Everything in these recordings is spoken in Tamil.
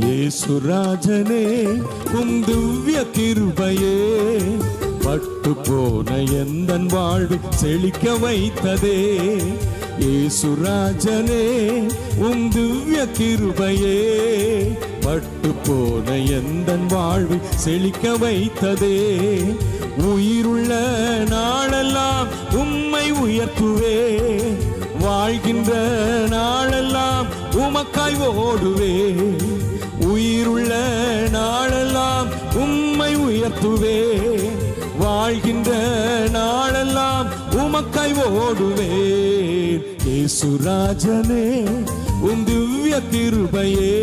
இயேசுராஜனே உம் திவ்ய கிருபையே. பட்டு போன எந்தன் வாழ்வு செழிக்க வைத்ததே? இயேசுராஜனே உம் திவ்ய கிருபையே. பட்டு போன எந்தன் வாழ்வு செழிக்க வைத்ததே? உயிருள்ள நாளெல்லாம் உம்மை உயர்த்துவே. வாழ்கின்ற நாளெல்லாம் உமக்காய் ஓடுவே. உயிருள்ள நாளெல்லாம் உம்மை உயர்த்துவே வாழ்கின்ற நாளெல்லாம் உமக்கை ஓடுவே இயேசுராஜனே உன் திவ்ய கிருபையே.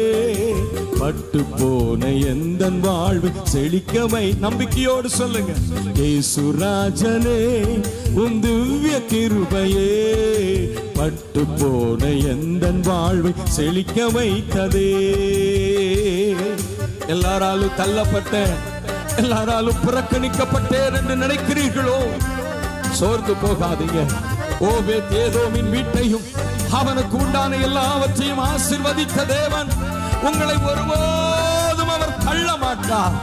பட்டு போன எந்த வாழ்வு செழிக்கவை நம்பிக்கையோடு சொல்லுங்க. ஏசுராஜனே உன் திவ்ய கிருபையே. பட்டு போன எந்த வாழ்வு செழிக்க வைத்ததே? எல்லாராலும் தள்ளப்பட்ட எல்லாராலும் புறக்கணிக்கப்பட்டேன் என்று நினைக்கிறீர்களோ? சோர்ந்து போகாதீங்க. ஓவே தேதோமின் வீட்டையும் அவனுக்கு உண்டான எல்லாவற்றையும் ஆசிர்வதித்த தேவன் உங்களை ஒருபோதும் அவர் தள்ள மாட்டார்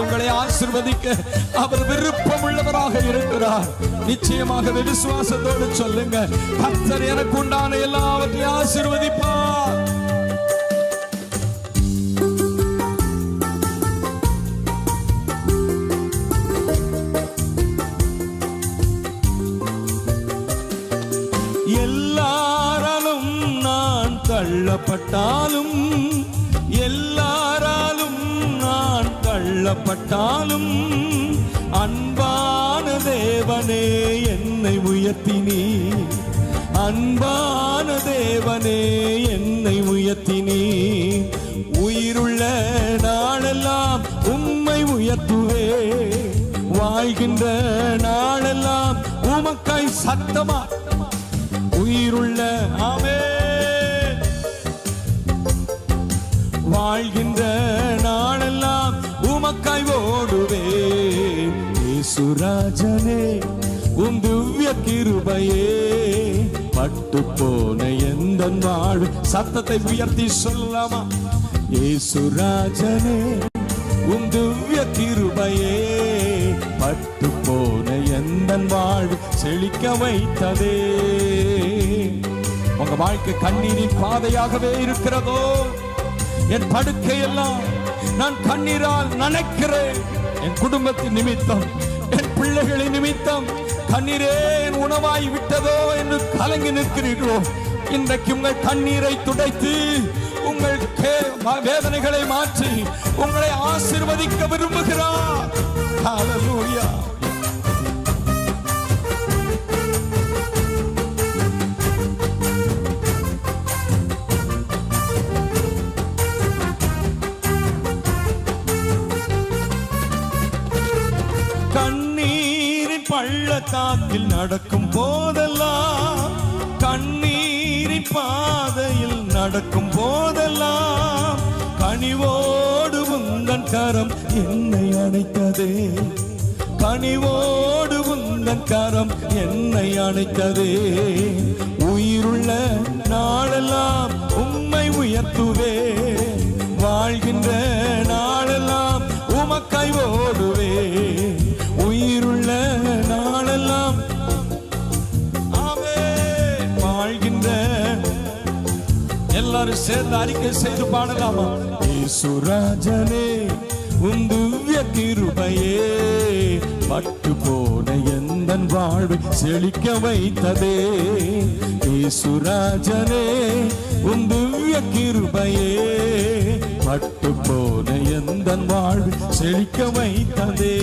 உங்களை ஆசிர்வதிக்க அவர் விருப்பம் உள்ளவராக இருக்கிறார். நிச்சயமாக விசுவாசத்தோடு சொல்லுங்க. பக்தர் எனக்கு உண்டான எல்லாவற்றையும் ஆசிர்வதிப்பார். எல்லாராலும் நான் தள்ளப்பட்டாலும் தள்ளப்பட்டாலும் அன்பான தேவனே என்னை உயர்த்தினி. அன்பான தேவனே என்னை உயர்த்தினி. உயிருள்ள நாளெல்லாம் உம்மை உயர்த்துவே. வாழ்கின்ற நாளெல்லாம் உமக்காய் சத்தமா. உயிருள்ள ஆமே உமக்காய் ஓடுவே சுராஜனே உம் திவ்ய கிருபையே. பட்டு போன எந்த நாடு சத்தத்தை உயர்த்தி சொல்லலாமா? ஏசுராஜனே உம் திவ்ய கிருபையே. பட்டு போன எந்த வாழ்வு? செழிக்க வைத்ததே. உங்க வாழ்க்கை கண்ணீரின் பாதையாகவே இருக்கிறதோ? என் படுக்கையெல்லாம் நான் கண்ணீரால் நனைக்கிறேன். என் குடும்பத்தின் நிமித்தம் என் பிள்ளைகளின் நிமித்தம் கண்ணீரே உணவாய் விட்டதோ என்று கலங்கி நிற்கிறீர்களோ? இன்றைக்கு உங்கள் கண்ணீரை துடைத்து உங்கள் கே- வேதனைகளை மாற்றி உங்களை ஆசிர்வதிக்க விரும்புகிறார். நடக்கும் போதெல்லாம் கண்ணீரி பாதையில் நடக்கும் போதெல்லாம் கனிவோடு உந்தன் கரம் என்னை அணைத்ததே. கனிவோடு உந்தன் கரம் என்னை அணைத்ததே. உயிருள்ள நாளெல்லாம் உம்மை உயர்த்துவே. வாழ்கின்ற நாளெல்லாம் எல்லாரும் சேர்ந்து அறிக்கை செய்து பாடலாமா? ஏசுராஜனே உந்துவிய கிருபையே பட்டு போன எந்த வாழ்வு செழிக்க வைத்ததே. ஏசுராஜனே உந்துவிய கிருபையே பட்டு போன எந்த வாழ்வு செழிக்க வைத்ததே.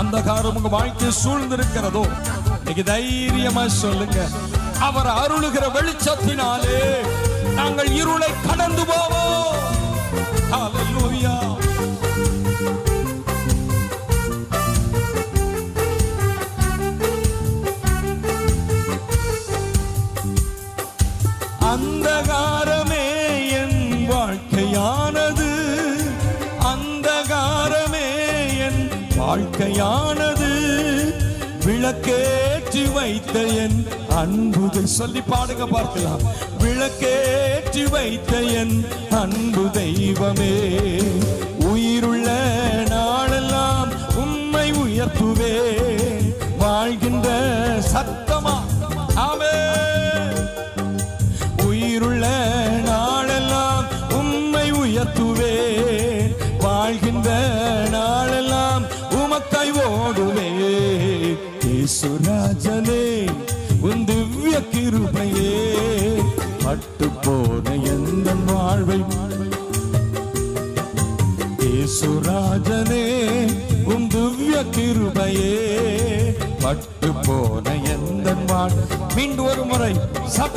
அந்தகாரம் உங்க வாழ்க்கை சூழ்ந்திருக்கிறதோ இன்னைக்கு தைரியமா சொல்லுங்க. அவர் அருளுகிற வெளிச்சத்தினாலே நாங்கள் இருளை கடந்து போவோம். ஹalleluya அந்தகாரமே என் வாழ்க்கையானது. அந்தகாரமே என் வாழ்க்கையானது. விளக்கே விளக்கேற்றி வைத்த என் அன்புதை சொல்லி பாடுங்க பார்க்கலாம். விளக்கேற்றி வைத்த என் அன்பு தெய்வமே.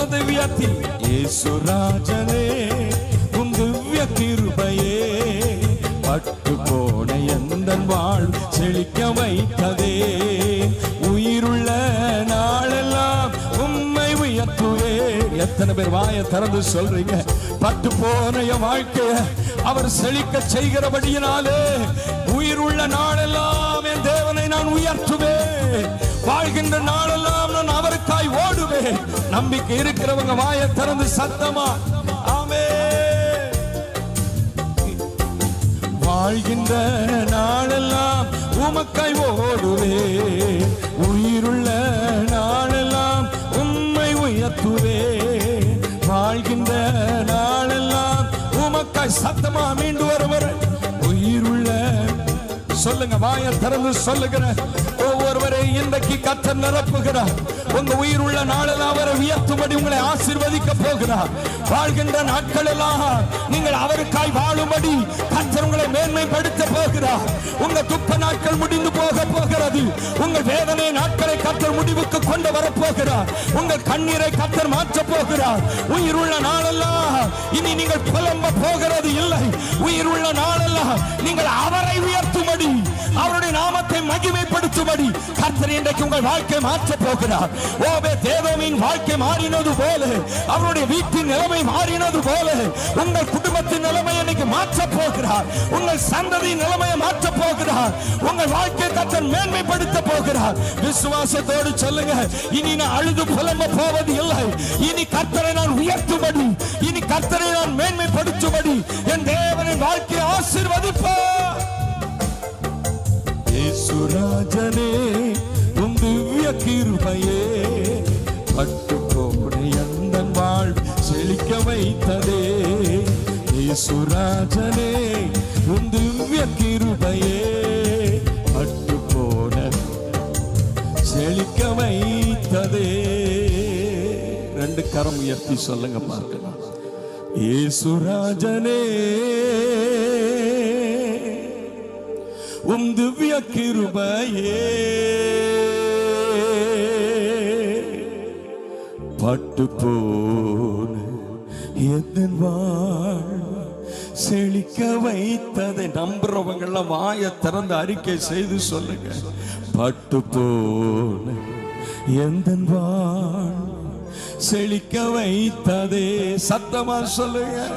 சத்தத்தை உயர்த்தி ஈசுராஜனே உன் திவ்ய கிருபையே. பட்டு போன எந்தன் வாழ் செழிக்க வைத்ததே உயிருள்ள நாளெல்லாம் உண்மை உயர்த்துவே. எத்தனை பேர் வாயை திறந்து சொல்றீங்க? பட்டு போன என் வாழ்க்கைய அவர் செழிக்க செய்கிறபடியினாலே உயிருள்ள நாளெல்லாம் என் தேவனை நான் உயர்த்துவேன். வாழ்கின்ற நாளெல்லாம் நான் அவருக்காய் ஓடுவேன் நம்பிக்கை இருக்கிறவங்க வாய திறந்து சத்தமா? ஆமே. வாழ்கின்ற நாளெல்லாம் உமக்காய் ஓடுவே. உயிருள்ள நாளெல்லாம் உண்மை உயர்த்துவே. வாழ்கின்ற நாளெல்லாம் உமக்காய் சத்தமா மீண்டு வருவர். உயிருள்ள சொல்லுங்க வாய திறந்து சொல்லுகிற இன்றைக்கு கற்ற நிரப்புகிறார். உங்க உயிர் உள்ள நாளெல்லாம் அவரை உயர்த்தும்படி உங்களை ஆசிர்வதிக்க போகிறார். வாழ்கின்ற நாட்கள் எல்லாம் நீங்கள் அவருக்காய் வாழும்படி கற்ற உங்களை மேன்மைப்படுத்த போகிறார். உங்க துப்ப நாட்கள் முடிந்து போக போகிறது. உங்கள் வேதனை நாட்களை கத்தர் முடிவுக்கு கொண்டு வர போகிறார். உங்கள் கண்ணீரை கத்தர் மாற்ற போகிறார். உயிர் உள்ள நாளெல்லாம் இனி நீங்கள் புலம்ப போகிறது இல்லை. உயிர் உள்ள நாளெல்லாம் நீங்கள் அவரை உயர்த்தும்படி அவருடைய நாமத்தை மகிமைப்படுத்தும்படி கர்த்தர் இன்றைக்கு உங்கள் வாழ்க்கை மாற்ற போகிறார். ஓபே தேவமின் வாழ்க்கை மாறினது போல அவருடைய வீட்டின் நிலைமை மாறினது போல உங்கள் குடும்பத்தின் நிலைமை இன்னைக்கு மாற்ற போகிறார். உங்கள் சந்ததி நிலைமையை மாற்ற போகிறார். உங்கள் வாழ்க்கை கர்த்தர் மேன்மைப்படுத்த போகிறார். விசுவாசத்தோடு சொல்லுங்க இனி நான் அழுது புலம்ப போவது இல்லை. இனி கர்த்தரை நான் உயர்த்தும்படி இனி கர்த்தரை நான் மேன்மைப்படுத்தும்படி என் தேவனின் வாழ்க்கையை ஆசீர்வதிப்பார் இயேசுராஜனே உம் திவ்ய கிருபையே. பட்டு போன எந்தன் வாழ் செழிக்க வைத்ததே. இயேசுராஜனே உம் திவ்ய கிருபையே. பட்டு போன செழிக்க வைத்ததே. ரெண்டு கரம் உயர்த்தி சொல்லுங்க பார்க்கலாம். இயேசுராஜனே உம் திவ்ய கிருபையே. பட்டு போன. எதன் செழிக்க வைத்ததை நம்புறவங்க வாய திறந்து அறிக்கை செய்து சொல்லுங்க. பட்டு போன. எந்த செழிக்க வைத்ததே சத்தமா சொல்லுங்க.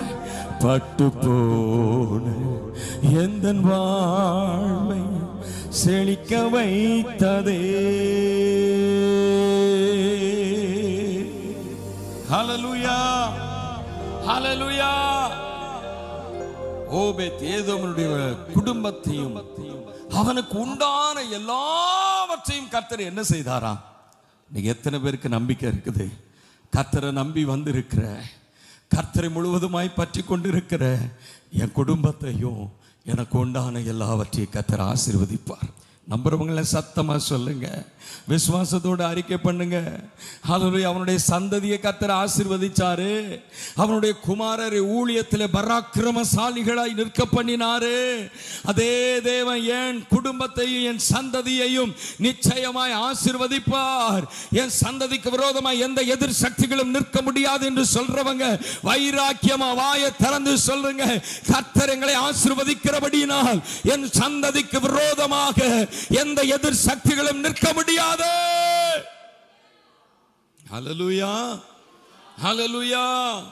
பட்டு போன. எந்த வாழ்வை செழிக்க வைத்ததே. ஹலலுயா ஹலலுயா ஓபேத் ஏதோமனுடைய குடும்பத்தையும் அவனுக்கு உண்டான எல்லாவற்றையும் கர்த்தர் என்ன செய்தாராம்? நீங்க எத்தனை பேருக்கு நம்பிக்கை இருக்குது? கர்த்தரை நம்பி வந்திருக்கிற கர்த்தரை முழுவதுமாய் பற்றி கொண்டிருக்கிற என் குடும்பத்தையும் எனக்கு உண்டான எல்லாவற்றையும் கர்த்தர் ஆசீர்வதிப்பார். நம்புறவங்கள சத்தமாக சொல்லுங்க. விசுவாசத்தோட அறிக்கை பண்ணுங்க. அதனுடைய அவனுடைய சந்ததியை கத்தர் ஆசிர்வதிச்சாரு. அவனுடைய குமாரரை ஊழியத்தில் பராக்கிரமசாலிகளாய் நிற்க பண்ணினாரு. அதே தேவன் என் குடும்பத்தையும் என் சந்ததியையும் நிச்சயமாய் ஆசிர்வதிப்பார். என் சந்ததிக்கு விரோதமாய் எந்த எதிர் சக்திகளும் நிற்க முடியாது என்று சொல்றவங்க வைராக்கியமா வாயை திறந்து சொல்லுங்க. கர்த்தர் எங்களை ஆசீர்வதிக்கிறபடியினால் என் சந்ததிக்கு விரோதமாக எந்த எதிர் சக்திகளும் நிற்க முடியாது. ஹலலுயா ஹலலுயா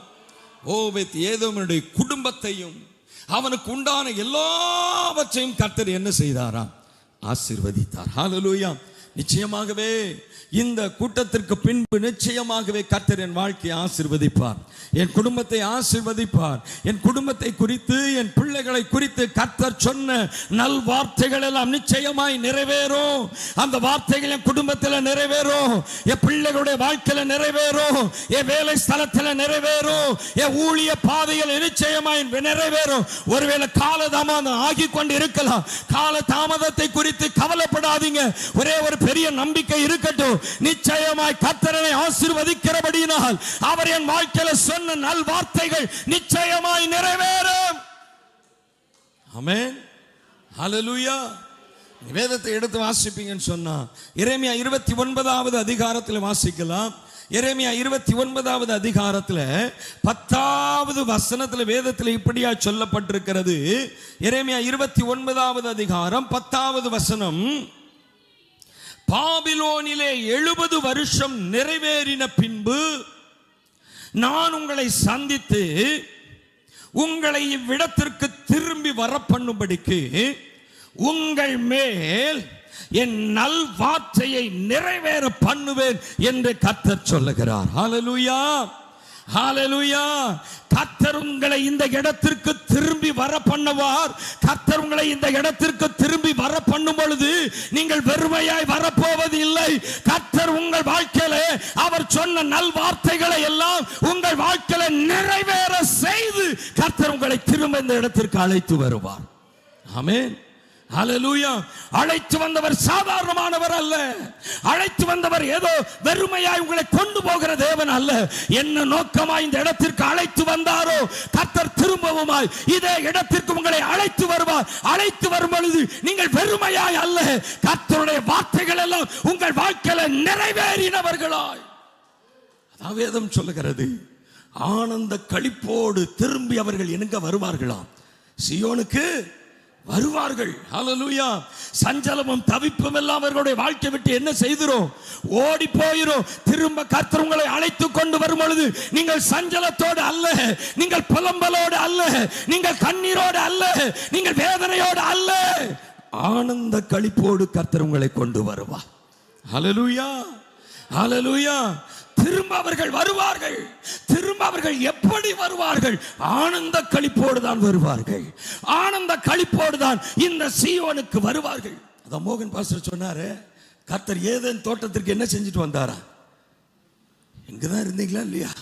ஓ வித் ஏதோமனுடைய குடும்பத்தையும் அவனுக்கு உண்டான எல்லாவற்றையும் கர்த்தர் என்ன செய்தாராம்? ஆசிர்வதித்தார். ஹalleluya. நிச்சயமாகவே இந்த கூட்டத்திற்கு பின்பு நிச்சயமாகவே கர்த்தர் என் வாழ்க்கையை ஆசிர்வதிப்பார். என் குடும்பத்தை ஆசிர்வதிப்பார். என் குடும்பத்தை குறித்து என் பிள்ளைகளை குறித்து கர்த்தர் சொன்ன நல் வார்த்தைகள் எல்லாம் நிச்சயமாய் நிறைவேறும். அந்த வார்த்தைகள் என் குடும்பத்தில் நிறைவேறும். என் பிள்ளைகளுடைய வாழ்க்கையில நிறைவேறும். என் வேலை ஸ்தலத்தில் நிறைவேறும். என் ஊழிய பாதையில் நிச்சயமாய் நிறைவேறும். ஒருவேளை கால தாமதம் ஆகி கொண்டு இருக்கலாம் கால தாமதத்தை குறித்து கவலைப்படாதீங்க. ஒரே ஒரு பெரிய நம்பிக்கை இருக்கட்டும். நிச்சயமாய் கத்தரனை ஆசிர்வதிக்கிறபடியினால் அவர் என் வாழ்க்கையில சொன்ன நல் வார்த்தைகள் நிச்சயமாய் நிறைவேறும். ஆமென் ஹalleluya வேதத்தை எடுத்து வாசிப்பீங்கன்னு சொன்னா இறைமையா இருபத்தி ஒன்பதாவது அதிகாரத்தில் வாசிக்கலாம். எரேமியா இருபத்தி ஒன்பதாவது அதிகாரத்தில் பத்தாவது வசனத்தில் வேதத்தில் இப்படியா சொல்லப்பட்டிருக்கிறது. எரேமியா இருபத்தி ஒன்பதாவது அதிகாரம் பத்தாவது வசனம். பாபிலோனிலே எழுபது வருஷம் நிறைவேறின பின்பு நான் உங்களை சந்தித்து உங்களை இவ்விடத்திற்கு திரும்பி வர பண்ணும்படிக்கு உங்கள் மேல் என் நல் வார்த்தையை நிறைவேற பண்ணுவேன் என்று கத்தர் சொல்லுகிறார். ஹalleluya ஹalleluya. கத்தர் உங்களை இந்த இடத்திற்கு திரும்பி வர பண்ணுவார் கத்தர் உங்களை இந்த இடத்திற்கு திரும்பி வர பண்ணும் பொழுது நீங்கள் வெறுமையாய் வரப்போவது இல்லை. கத்தர் உங்கள் வாழ்க்கையில அவர் சொன்ன நல் வார்த்தைகளை எல்லாம் உங்கள் வாழ்க்கையில நிறைவேற செய்து கத்தர் உங்களை திரும்ப இந்த இடத்திற்கு அழைத்து வருவார். ஆமேன். ஹalleluya. அழைத்து வந்தவர் சாதாரணமானவர் அல்ல. அழைத்து வந்தவர் ஏதோ வெறுமையாய் உங்களை கொண்டு போகிற தேவன் அல்ல. என்ன நோக்கமாய் இந்த இடத்திற்கு அழைத்து வந்தாரோ கர்த்தர் திரும்பவுமாய் இதே இடத்திற்கு உங்களை அழைத்து வருவார். அழைத்து வரும் பொழுது நீங்கள் வெறுமையாய் அல்ல. கர்த்தருடைய வார்த்தைகள் எல்லாம் உங்கள் வாழ்க்கையில நிறைவேறினவர்களாய். அதான் வேதம் சொல்லுகிறது. ஆனந்த களிப்போடு திரும்பி அவர்கள் எங்க வருவார்களாம்? சியோனுக்கு வருவார்கள். ஹalleluya சஞ்சலமும் தவிப்பும் எல்லாம் அவர்களுடைய வாழ்க்கை விட்டு என்ன செய்திரும்? ஓடி போயிரும். திரும்ப கர்த்தர் உங்களை அழைத்து கொண்டு வரும் பொழுது நீங்கள் சஞ்சலத்தோடு அல்ல. நீங்கள் புலம்பலோடு அல்ல. நீங்கள் கண்ணீரோடு அல்ல. நீங்கள் வேதனையோடு அல்ல. ஆனந்த களிப்போடு கர்த்தர் உங்களை கொண்டு வருவா ஹalleluya ஹalleluya திரும்ப அவர்கள் வருவார்கள். திரும்ப அவர்கள் எப்படி வருவார்கள்? ஆனந்த களிப்போடு தான் வருவார்கள். ஆனந்த களிப்போடு தான் இந்த சீவனுக்கு வருவார்கள். அதான் மோகன் பாஸ்டர் சொன்னாரு கர்த்தர் ஏதேன் தோட்டத்திற்கு என்ன செஞ்சுட்டு வந்தாரா? இங்கதான் இருந்தீங்களா இல்லையா?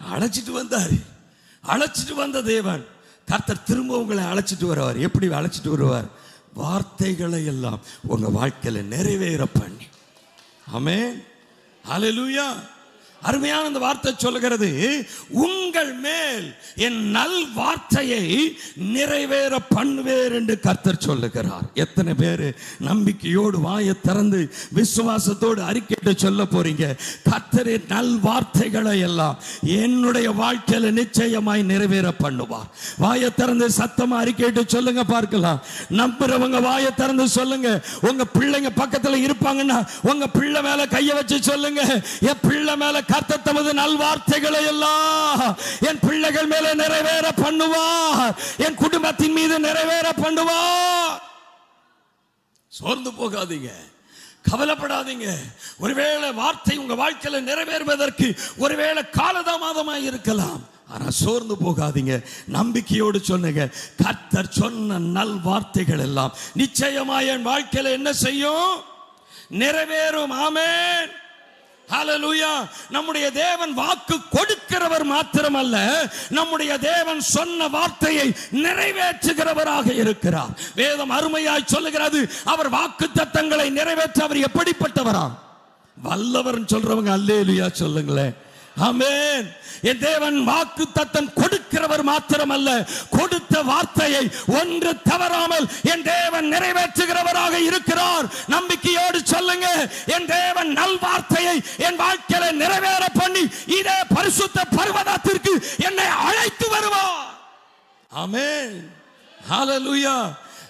அழைச்சிட்டு வந்தாரு. அழைச்சிட்டு வந்த தேவன் கர்த்தர் திரும்ப உங்களை அழைச்சிட்டு வருவார். எப்படி அழைச்சிட்டு வருவார்? வார்த்தைகளை எல்லாம் உங்க வாழ்க்கையில நிறைவேற பண்ணி. ஆமே அலலுயா அருமையான இந்த வார்த்தை சொல்லுகிறது உங்கள் மேல் என் நல் வார்த்தையை நிறைவேற பண்ணுவேர் என்று கர்த்தர் சொல்லுகிறார். எத்தனை பேர் நம்பிக்கையோடு வாயை திறந்து விசுவாசத்தோடு அறிக்கையிட்டு சொல்ல போறீங்க. கர்த்தரின் நல் வார்த்தைகளை எல்லாம் என்னுடைய வாழ்க்கையில நிச்சயமாய் நிறைவேற பண்ணுவார். வாயை திறந்து சத்தமா அறிக்கையிட்டு சொல்லுங்க பார்க்கலாம். நம்புறவங்க வாயை திறந்து சொல்லுங்க. உங்க பிள்ளைங்க பக்கத்துல இருப்பாங்கன்னா உங்க பிள்ளை மேல கையை வச்சு சொல்லுங்க. என் பிள்ளை மேல கர்த்த தமது நல்வார்த்தைகளை எல்லாம் என் பிள்ளைகள் மேல நிறைவேற பண்ணுவார். என் குடும்பத்தின் மீது நிறைவேற பண்ணுவார். சோர்ந்து போகாதீங்க. கவலைப்படாதீங்க. ஒருவேளை வார்த்தை உங்க வாழ்க்கையில நிறைவேறுவதற்கு ஒருவேளை காலதாமதமாக இருக்கலாம். ஆனால் சோர்ந்து போகாதீங்க. நம்பிக்கையோடு சொன்னுங்க கர்த்தர் சொன்ன நல் வார்த்தைகள் எல்லாம் நிச்சயமா என் வாழ்க்கையில என்ன செய்யும்? நிறைவேறும். ஆமேன். ஹலலுயா நம்முடைய தேவன் வாக்கு கொடுக்கிறவர் மாத்திரமல்ல நம்முடைய தேவன் சொன்ன வார்த்தையை நிறைவேற்றுகிறவராக இருக்கிறார். வேதம் அருமையாய் சொல்லுகிறது அவர் வாக்கு தத்தங்களை நிறைவேற்ற அவர் எப்படிப்பட்டவராம்? வல்லவர் சொல்றவங்க அல்லேலுயா சொல்லுங்களேன். அமேன் என் தேவன் வாக்கு தத்தம் கொடுக்கிறவர் மாத்திரமல்ல கொடுத்த வார்த்தையை ஒன்று தவறாமல் என் தேவன் நிறைவேற்றுகிறவராக இருக்கிறார். நம்பிக்கையோடு சொல்லுங்க என் தேவன் நல் வார்த்தையை என் வாழ்க்கையில நிறைவேற பண்ணி இதே பரிசுத்த பர்வதத்திற்கு என்னை அழைத்து வருவார். அமேன் ஹalleluya.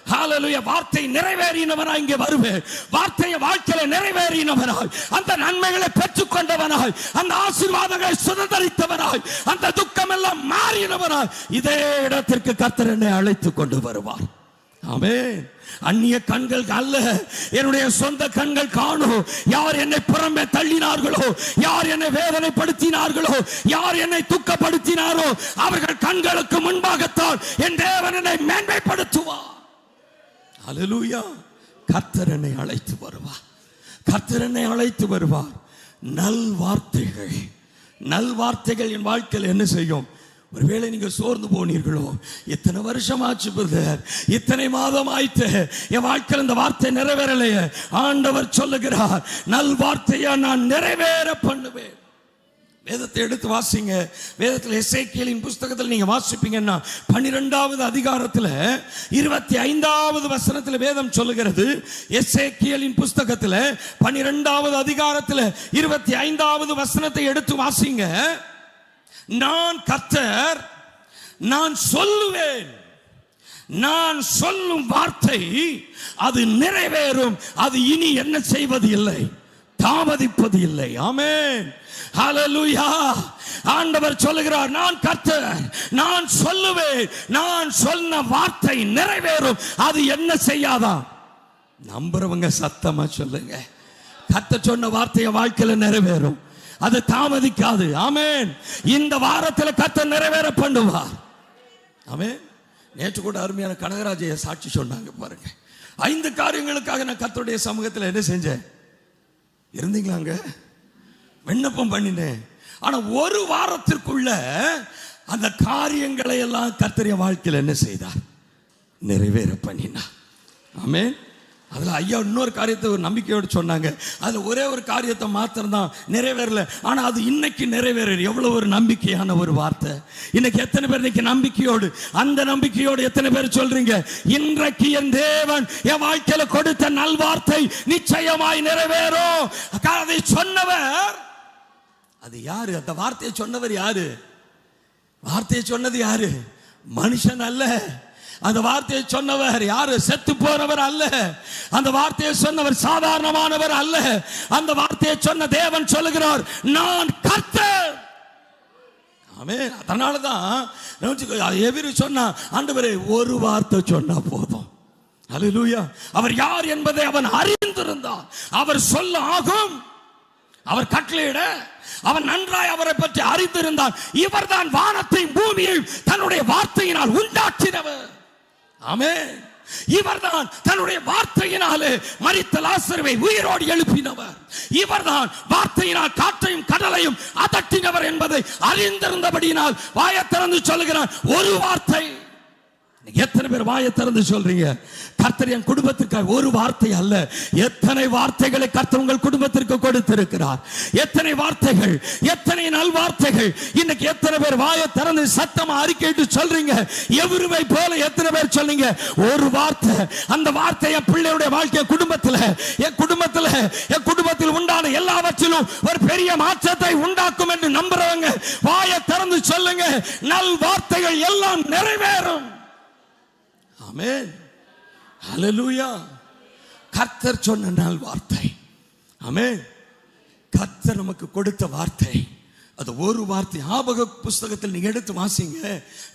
ஹாலலுய வார்த்தை நிறைவேறினவனாய் இங்கே வருவேன். வார்த்தையை வாழ்க்கையில நிறைவேறினவனாய். அந்த நன்மைகளை பெற்றுக்கொண்டவனாய். அந்த ஆசீர்வாதங்களை சுதந்திரித்தவனாய். அந்த துக்கம் எல்லாம் மாறினவனாய். இதே இடத்திற்கு கர்த்தர் என்னை அழைத்து கொண்டு வருவார். ஆமே அந்நிய கண்கள் அல்ல. என்னுடைய சொந்த கண்கள் காணும். யார் என்னை புறம்பே தள்ளினார்களோ யார் என்னை வேதனைப்படுத்தினார்களோ யார் என்னை துக்கப்படுத்தினாரோ அவர்கள் கண்களுக்கு முன்பாகத்தான் என் தேவன் என்னை மேன்மைப்படுத்துவார். அலலூயா கர்த்தர் என்னை அழைத்து வருவார். கர்த்தர் என்னை அழைத்து வருவார். நல் வார்த்தைகள். நல் வார்த்தைகள் என் வாழ்க்கையில் என்ன செய்யும்? ஒருவேளை நீங்கள் சோர்ந்து போனீர்களோ? இத்தனை வருஷம் ஆச்சு பிரதர்? இத்தனை மாதம் ஆயிட்டு என் வாழ்க்கையில் இந்த வார்த்தை நிறைவேறலையே. ஆண்டவர் சொல்லுகிறார் நல் வார்த்தையா நான் நிறைவேற பண்ணுவேன். வேதத்தை எடுத்து வாசிங்க. வேதத்தில் எசேக்கியலின் புஸ்தகத்தில் நீங்கள் வாசிப்பீங்கன்னா பன்னிரெண்டாவது அதிகாரத்தில் இருபத்தி ஐந்தாவது வசனத்தில் வேதம் சொல்லுகிறது. எசேக்கியலின் புஸ்தகத்தில் பன்னிரெண்டாவது அதிகாரத்தில் இருபத்தி ஐந்தாவது வசனத்தை எடுத்து வாசிங்க. நான் கத்தர் நான் சொல்லுவேன். நான் சொல்லும் வார்த்தை அது நிறைவேறும். அது இனி என்ன செய்வது இல்லை தாமதிப்பது இல்லை ஆமேன். ஹalleluya ஆண்டவர் சொல்லுகிறார் நான் கர்த்தர் நான் சொல்லுவேன் நான் சொன்ன வார்த்தை நிறைவேறும். அது என்ன செய்யாதா? நம்புறவங்க சத்தமா சொல்லுங்க. கத்த சொன்ன வார்த்தையை வாழ்க்கையில நிறைவேறும். அது தாமதிக்காது. ஆமேன் இந்த வாரத்தில் கத்த நிறைவேற பண்ணுவார். ஆமேன் நேற்று கூட அருமையான கனகராஜைய சாட்சி சொன்னாங்க பாருங்க. ஐந்து காரியங்களுக்காக நான் கர்த்தருடைய சமூகத்தில் என்ன செஞ்சேன்? இருந்தீங்களாங்க? விண்ணப்பம் பண்ணினேன். ஆனால் ஒரு வாரத்திற்குள்ள அந்த காரியங்களை எல்லாம் கர்த்தரிய வாழ்க்கையில் என்ன செய்தார்? நிறைவேற பண்ணினார் ஆமென். அதில் ஐயா இன்னொரு காரியத்தை ஒரு நம்பிக்கையோடு சொன்னாங்க. அதில் ஒரே ஒரு காரியத்தை மாத்திரம்தான் நிறைவேறல. ஆனால் அது இன்னைக்கு நிறைவேற எவ்வளோ ஒரு நம்பிக்கையான ஒரு வார்த்தை. இன்னைக்கு எத்தனை பேர் இன்னைக்கு நம்பிக்கையோடு? அந்த நம்பிக்கையோடு எத்தனை பேர் சொல்றீங்க? இன்றைக்கு என் தேவன் என் வாழ்க்கையில் கொடுத்த நல்வார்த்தை நிச்சயமாய் நிறைவேறும். அதை சொன்னவர் அது யாரு? அந்த வார்த்தையை சொன்னவர் யாரு? வார்த்தையை சொன்னது யாரு? மனுஷன் அல்ல. அந்த வார்த்தையை சொன்னவர் யாரு? செத்து போனவர் அல்ல. அந்த வார்த்தையை சொன்னவர் சாதாரணமானவர் அல்ல. அந்த வார்த்தையை சொன்ன தேவன் சொல்லுகிறார் நான் கர்த்தர். ஆமே அதனால தான் எவிரு சொன்னா ஆண்டவரே ஒரு வார்த்தை சொன்னா போதும். அல்லேலூயா அவர் யார் என்பதை அவன் அறிந்திருந்தான். அவர் சொல்ல ஆகும். அவர் கட்டளையிட அவன் நன்றாய் அவரை பற்றி அறிந்திருந்தான் இவர்தான் வானத்தை பூமியை தன்னுடைய வார்த்தையினால் உண்டாக்கினவர். ஆமே இவர்தான் தன்னுடைய வார்த்தையினாலே மறித்த லாசருவை உயிரோடு எழுப்பினவர். இவர்தான் வார்த்தையினால் காற்றையும் கடலையும் அதட்டினவர் என்பதை அறிந்திருந்தபடியினால் வாயை திறந்து சொல்கிறான் ஒரு வார்த்தை. எத்தனை பேர் வாயை திறந்து சொல்றீங்க? கர்த்தர் என் குடும்பத்திற்காக ஒரு வார்த்தை அல்ல. எத்தனை வார்த்தைகளை கர்த்தர் உங்கள் குடும்பத்திற்கு கொடுத்திருக்கிறார்? எத்தனை வார்த்தைகள் எத்தனை நல் வார்த்தைகள்? இன்னைக்கு எத்தனை பேர் வாயை திறந்து சத்தமா அறிக்கைட்டு சொல்றீங்க? எவருமை போல எத்தனை பேர் சொல்றீங்க? ஒரு வார்த்தை. அந்த வார்த்தை என் பிள்ளையுடைய வாழ்க்கை குடும்பத்தில் என் குடும்பத்தில் என் குடும்பத்தில் உண்டான எல்லாவற்றிலும் ஒரு பெரிய மாற்றத்தை உண்டாக்கும் என்று நம்புறவங்க வாயை திறந்து சொல்லுங்க. நல் வார்த்தைகள் எல்லாம் நிறைவேறும். அமேன் அலலூயா கர்த்தர் சொன்ன நாள் வார்த்தை. அமேன் கர்த்தர் நமக்கு கொடுத்த வார்த்தை. அது ஒரு வார்த்தை ஆபக புஸ்தகத்தில் நீங்க எடுத்து வாசிங்க.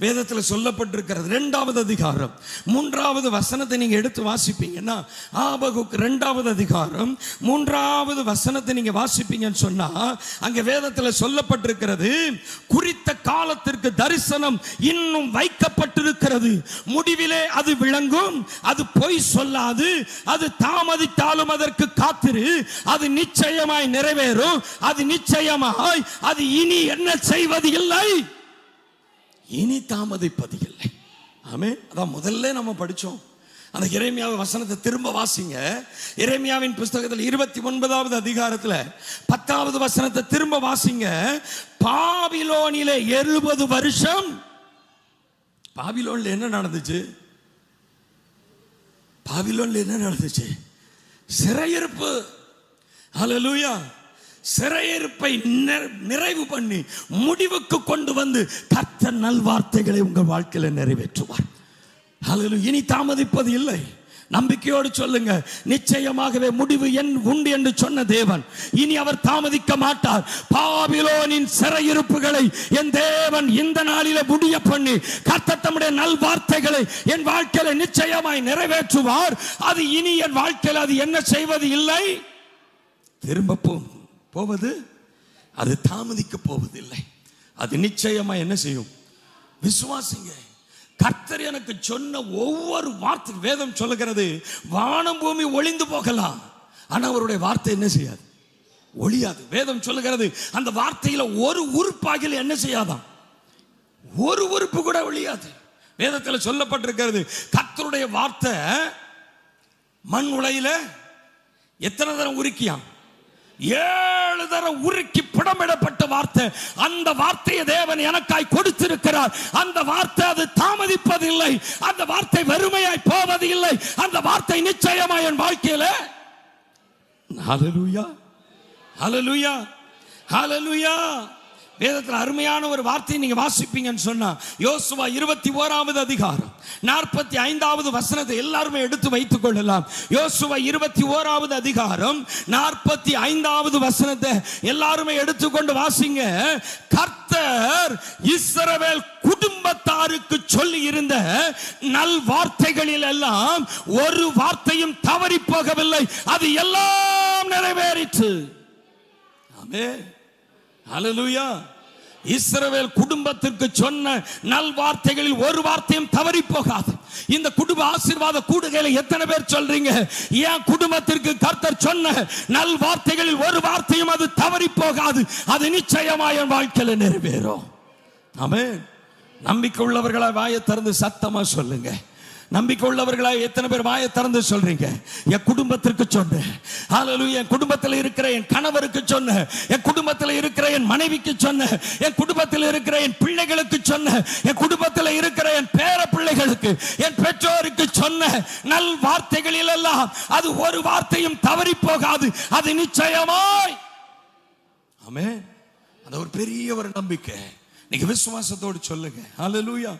வேதத்தில் சொல்லப்பட்டிருக்கிறது ரெண்டாவது அதிகாரம். மூன்றாவது வசனத்தை நீங்க எடுத்து வாசிப்பீங்கன்னா ஆபகுக்கு இரண்டாவது அதிகாரம் மூன்றாவது வசனத்தை நீங்க வாசிப்பீங்கன்னு சொன்னா அங்க வேதத்தில் சொல்லப்பட்டிருக்கிறது குறித்த காலத்திற்கு தரிசனம் இன்னும் வைக்கப்பட்டிருக்கிறது. முடிவிலே அது விளங்கும் அது பொய் சொல்லாது அது தாமதித்தாலும் அதற்கு காத்திரு அது நிச்சயமாய் நிறைவேறும் அது நிச்சயமாய் அது இனி என்ன செய்வது இல்லை? இனி தாமதிப்பது இல்லை. ஆமே அதான் முதல்ல நம்ம படித்தோம் அந்த இறைமையாவின் வசனத்தை திரும்ப வாசிங்க. இறைமையாவின் புஸ்தகத்தில் இருபத்தி ஒன்பதாவது அதிகாரத்தில் பத்தாவது வசனத்தை திரும்ப வாசிங்க. பாபிலோனிலே எழுபது வருஷம். பாபிலோனில் என்ன நடந்துச்சு? பாபிலோனில் என்ன நடந்துச்சு? சிறையிருப்பு. லூயா சிறையிருப்பை நிறைவு பண்ணி முடிவுக்கு கொண்டு வந்து கத்த நல்வார்த்தைகளை உங்கள் வாழ்க்கையில் நிறைவேற்றுவார். அதில் இனி தாமதிப்பது இல்லை. நம்பிக்கையோடு சொல்லுங்க. நிச்சயமாகவே முடிவு என் உண்டு என்று சொன்ன தேவன். இனி அவர் தாமதிக்க மாட்டார். பாபிலோனின் சிறையிருப்புகளை என் தேவன் இந்த நாளில முடிய பண்ணி கர்த்தர் தம்முடைய நல் வார்த்தைகளை என் வாழ்க்கையில நிச்சயமாய் நிறைவேற்றுவார். அது இனி என் வாழ்க்கையில் அது என்ன செய்வது இல்லை? திரும்பப்போம் போவது? அது தாமதிக்க போவதில்லை. அது நிச்சயமா என்ன செய்யும்? விசுவாசிங்க கர்த்தர் எனக்கு சொன்ன ஒவ்வொரு வார்த்தை வேதம் சொல்லுகிறது வானம் பூமி ஒளிந்து போகலாம். ஆனா அவருடைய வார்த்தை என்ன செய்யாது? ஒளியாது. வேதம் சொல்லுகிறது அந்த வார்த்தையில ஒரு உறுப்பாகில் என்ன செய்யாதாம்? ஒரு உறுப்பு கூட ஒழியாது வேதத்தில் சொல்லப்பட்டிருக்கிறது கர்த்தருடைய வார்த்தை மண் உலையில எத்தனை தரம் உருக்கியாம்? ஏழு தர உருக்கி புடமிடப்பட்ட வார்த்தை. அந்த வார்த்தையை தேவன் எனக்காய் கொடுத்திருக்கிறார். அந்த வார்த்தை அது தாமதிப்பதில்லை. அந்த வார்த்தை வெறுமையாய் போவது இல்லை அந்த வார்த்தை நிச்சயமா என் வாழ்க்கையில. ஹalleluya. ஹalleluya. ஹalleluya. வேதத்தில் அருமையான ஒரு வார்த்தையை நீங்க வாசிப்பீங்கன்னு சொன்னா யோசுவா இருபத்தி ஓராவது அதிகாரம் நாற்பத்தி ஐந்தாவது வசனத்தை எல்லாருமே எடுத்து வைத்துக் கொள்ளலாம். யோசுவா இருபத்தி ஓராவது அதிகாரம் நாற்பத்தி ஐந்தாவது வசனத்தை எல்லாருமே எடுத்துக்கொண்டு வாசிங்க. கர்த்தர் இஸ்ரவேல் குடும்பத்தாருக்கு சொல்லி இருந்த நல் வார்த்தைகளில் எல்லாம் ஒரு வார்த்தையும் தவறி போகவில்லை. அது எல்லாம் நிறைவேறிற்று. ஆமே அலலுயா இஸ்ரவேல் குடும்பத்திற்கு சொன்ன நல் வார்த்தைகளில் ஒரு வார்த்தையும் தவறி போகாது. இந்த குடும்ப ஆசீர்வாத கூடுகையில எத்தனை பேர் சொல்றீங்க? என் குடும்பத்திற்கு கர்த்தர் சொன்ன நல் வார்த்தைகளில் ஒரு வார்த்தையும் அது தவறி போகாது. அது நிச்சயமா என் வாழ்க்கையில நிறைவேறும். ஆமே நம்பிக்கை உள்ளவர்களா வாயை திறந்து சத்தமா சொல்லுங்க. நம்பிக்கை உள்ளவர்களா எத்தனை பேர் வாயை திறந்து சொல்றீங்க? என் குடும்பத்திற்கு சொன்னேன். ஹalleluya என் குடும்பத்தில் இருக்கிற என் கணவருக்கு சொன்னேன். என் குடும்பத்தில் இருக்கிற என் மனைவிக்கு சொன்னேன். என் குடும்பத்தில் இருக்கிற என் பிள்ளைகளுக்கு சொன்னேன். என் குடும்பத்தில் இருக்கிற என் பேர பிள்ளைகளுக்கு என் பெற்றோருக்கு சொன்ன நல் வார்த்தைகளில் எல்லாம் அது ஒரு வார்த்தையும் தவறி போகாது. அது நிச்சயமாய். ஆமே அது ஒரு பெரிய ஒரு நம்பிக்கை. நீங்க விசுவாசத்தோடு சொல்லுங்க. ஹalleluya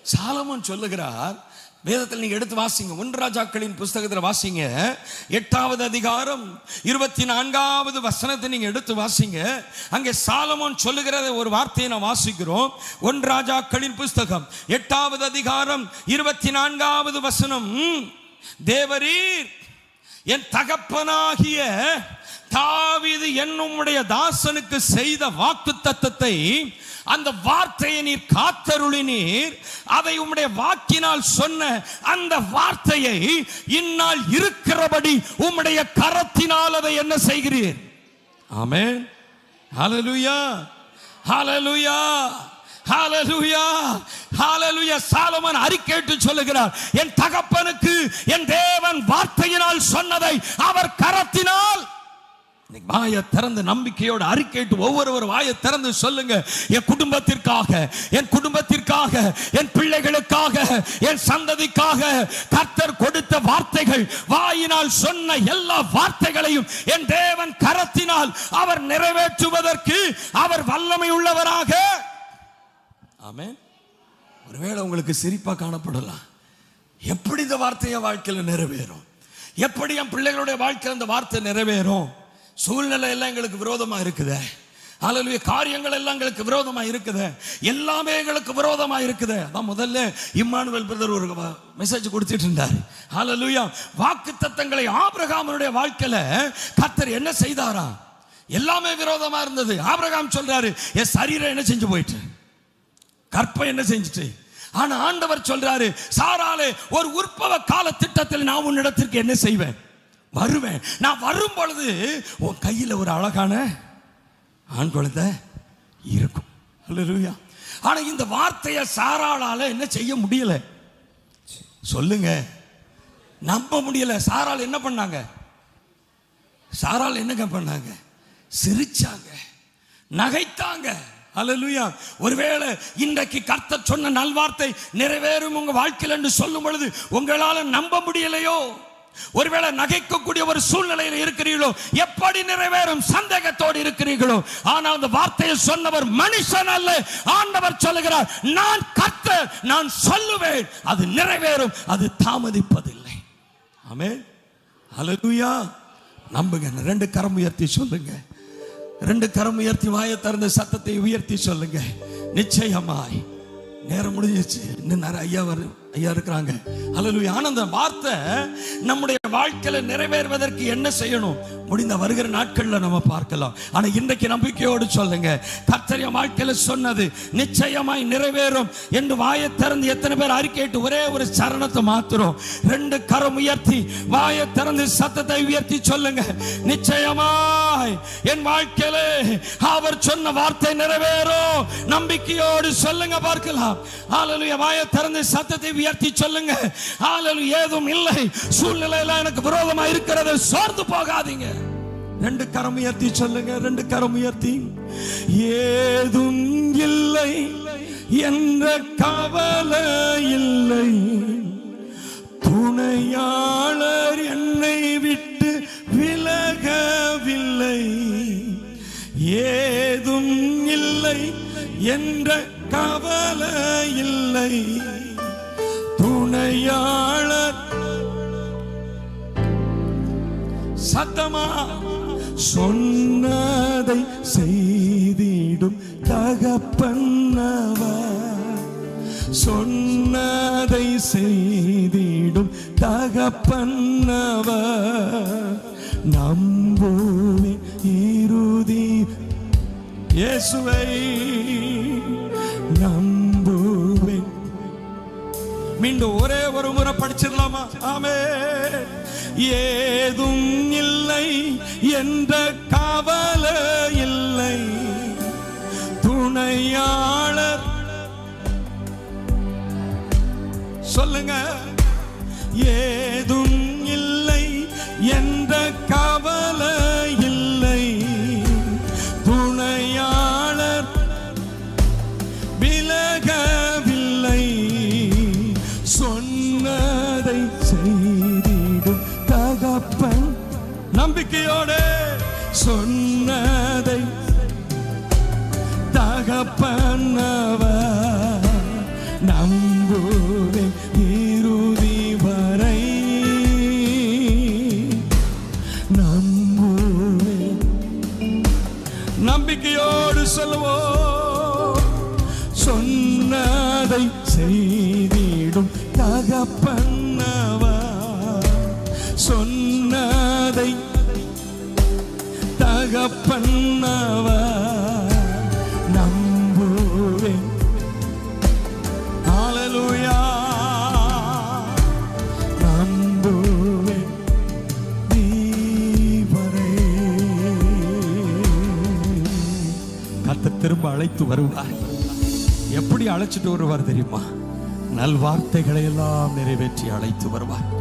சாலமோன் சொல்லுகிறார் வேதத்தில் நீங்க எடுத்து வாசிங்க. ஒன் ராஜாக்களின் புஸ்தகத்தில் வாசிங்க. எட்டாவது அதிகாரம் இருபத்தி நான்காவது வசனத்தை நீங்க எடுத்து வாசிங்க. அங்கே சாலமோன் சொல்லுகிற ஒரு வார்த்தையை நான் வாசிக்கிறோம். ஒன் ராஜாக்களின் புஸ்தகம் எட்டாவது அதிகாரம் இருபத்தி நான்காவது வசனம். தேவரீர் என் தகப்பனாகிய தாவீது என்னுடைய தாசனுக்கு செய்த வாக்கு தத்தத்தை அந்த வார்த்தையை நீர் காத்தருளினீர். அதை உம்முடைய வாக்கினால் சொன்ன அந்த வார்த்தையை இந்நாள் இருக்கிறபடி உம்முடைய கரத்தினால் அதை என்ன செய்கிறீர்? ஆமே hallelujah hallelujah hallelujah hallelujah Solomon அறிக்கையிட்டு சொல்லுகிறார் என் தகப்பனுக்கு என் தேவன் வார்த்தையினால் சொன்னதை அவர் கரத்தினால் இன்னைக்கு வாயை திறந்து நம்பிக்கையோட அறிக்கையிட்டு ஒவ்வொருவர் வாயை திறந்து சொல்லுங்க. என் குடும்பத்திற்காக என் குடும்பத்திற்காக என் பிள்ளைகளுக்காக என் சந்ததிக்காக கர்த்தர் கொடுத்த வார்த்தைகள் வாயினால் சொன்ன எல்லா வார்த்தைகளையும் என் தேவன் கரத்தினால் அவர் நிறைவேற்றுவதற்கு அவர் வல்லமை உள்ளவராக. ஆமே ஒருவேளை உங்களுக்கு சிரிப்பா காணப்படலாம் எப்படி இந்த வார்த்தையை வாழ்க்கையில் நிறைவேறும்? எப்படி என் பிள்ளைகளுடைய வாழ்க்கையில் இந்த வார்த்தை நிறைவேறும்? சூழ்நிலை எல்லாம் எங்களுக்கு விரோதமாக இருக்குது. ஹalleluya காரியங்கள் எல்லாம் எங்களுக்கு விரோதமாக இருக்குது. எல்லாமே எங்களுக்கு விரோதமாக இருக்குது. அதான் முதல்ல இம்மானுவேல் பிரதர் ஒரு மெசேஜ் கொடுத்துட்டு இருந்தார். அலலுயா வாக்கு தத்தங்களை ஆபிரகாமனுடைய வாழ்க்கையில் கத்தர் என்ன செய்தாரா? எல்லாமே விரோதமாக இருந்தது. ஆபிரகாம் சொல்றாரு என் சரீரம் என்ன செஞ்சு போயிட்டு கற்பம் என்ன செஞ்சுட்டு ஆனா ஆண்டவர் சொல்றாரு சாராலே ஒரு உற்பவ கால திட்டத்தில் நான் உன்னிடத்திற்கு என்ன செய்வேன்? வருவேன். நான் வரும் பொழுது உன் கையில ஒரு அழகான ஆண் குழந்தை இருக்கும். அல்லேலூயா ஆனா இந்த வார்த்தையை சாராளால என்ன செய்ய முடியல? சொல்லுங்க. நம்ப முடியல. சாரால் என்ன பண்ணாங்க? சாரால் என்னங்க பண்ணாங்க? சிரிச்சாங்க. நகைத்தாங்க. அல்லேலூயா ஒருவேளை இன்றைக்கு கர்த்தர் சொன்ன நல்வார்த்தை நிறைவேறும் உங்க வாழ்க்கையில் என்று சொல்லும் பொழுது உங்களால நம்ப முடியலையோ? ஒருவேளை நகைக்கக்கூடிய ஒரு சூழ்நிலையில் இருக்கிறீர்களோ எப்படி நிறைவேறும் சந்தேகத்தோடு இருக்கிறீர்களோ ஆனால் அந்த வார்த்தையை சொன்னவர் மனுஷன் அல்ல. ஆண்டவர் சொல்லுகிறார் நான் கத்த நான் சொல்லுவேன் அது நிறைவேறும் அது தாமதிப்பதில்லை. ஆமே ஹalleluya. நம்புங்க ரெண்டு கரம் உயர்த்தி சொல்லுங்க. ரெண்டு கரம் உயர்த்தி வாயை திறந்த சத்தத்தை உயர்த்தி சொல்லுங்க. நிச்சயமாய். நேரம் முடிஞ்சிச்சு இன்னும் நிறைய ஐயா வரும். ஐயா இருக்கிறாங்க. ஹalleluya. ஆனா அந்த வார்த்தை நம்முடைய வாழ்க்கையில நிறைவேறுவதற்கு என்ன செய்யணும்? முடிந்த வருகிற நாட்கள்ல நம்ம பார்க்கலாம். ஆனா இன்றைக்கு நம்பிக்கையோடு சொல்லுங்க. கர்த்தர் வாழ்க்கையில சொன்னது நிச்சயமாய் நிறைவேறும் என்று வாயை திறந்து எத்தனை பேர் அறிக்கையிட்டு ஒரே ஒரு சரணத்தை மாத்துறோம் ரெண்டு கரம் உயர்த்தி வாயை திறந்து சத்தத்தை உயர்த்தி சொல்லுங்க. நிச்சயமாய் என் வாழ்க்கையில அவர் சொன்ன வார்த்தை நிறைவேறும். நம்பிக்கையோடு சொல்லுங்க பார்க்கலாம். ஹalleluya. வாயை திறந்து சத்தத்தை உயர்த்தி சொல்லுங்க. ஹalleluya ஏதும் இல்லை. சூழ்நிலையில எனக்கு விரோதமா இருக்கிறது சோர்ந்து போகாதீங்க. ரெண்டு கரம் உயர்த்தி சொல்லுங்க ரெண்டு கரம் உயர்த்தி. ஏதும் இல்லை என்ற கவலை இல்லை. துணையாளர் என்னை விட்டு விலகவில்லை. ஏதும் இல்லை என்ற கவலை இல்லை. துணையாளர். சத்தமா சொன்னதை செய்திடும் தகப்பன்னவர் சொன்னதை செய்திடும் தகப்பன்னவர் நம்புவே இறுதி. இயேசுவை வச்சிடலாமா? ஆமே ஏதும் இல்லை என்ற அழைத்து வருவார். எப்படி அழைச்சிட்டு வருவார் தெரியுமா? நல்வார்த்தைகளை எல்லாம் நிறைவேற்றி அழைத்து வருவார்.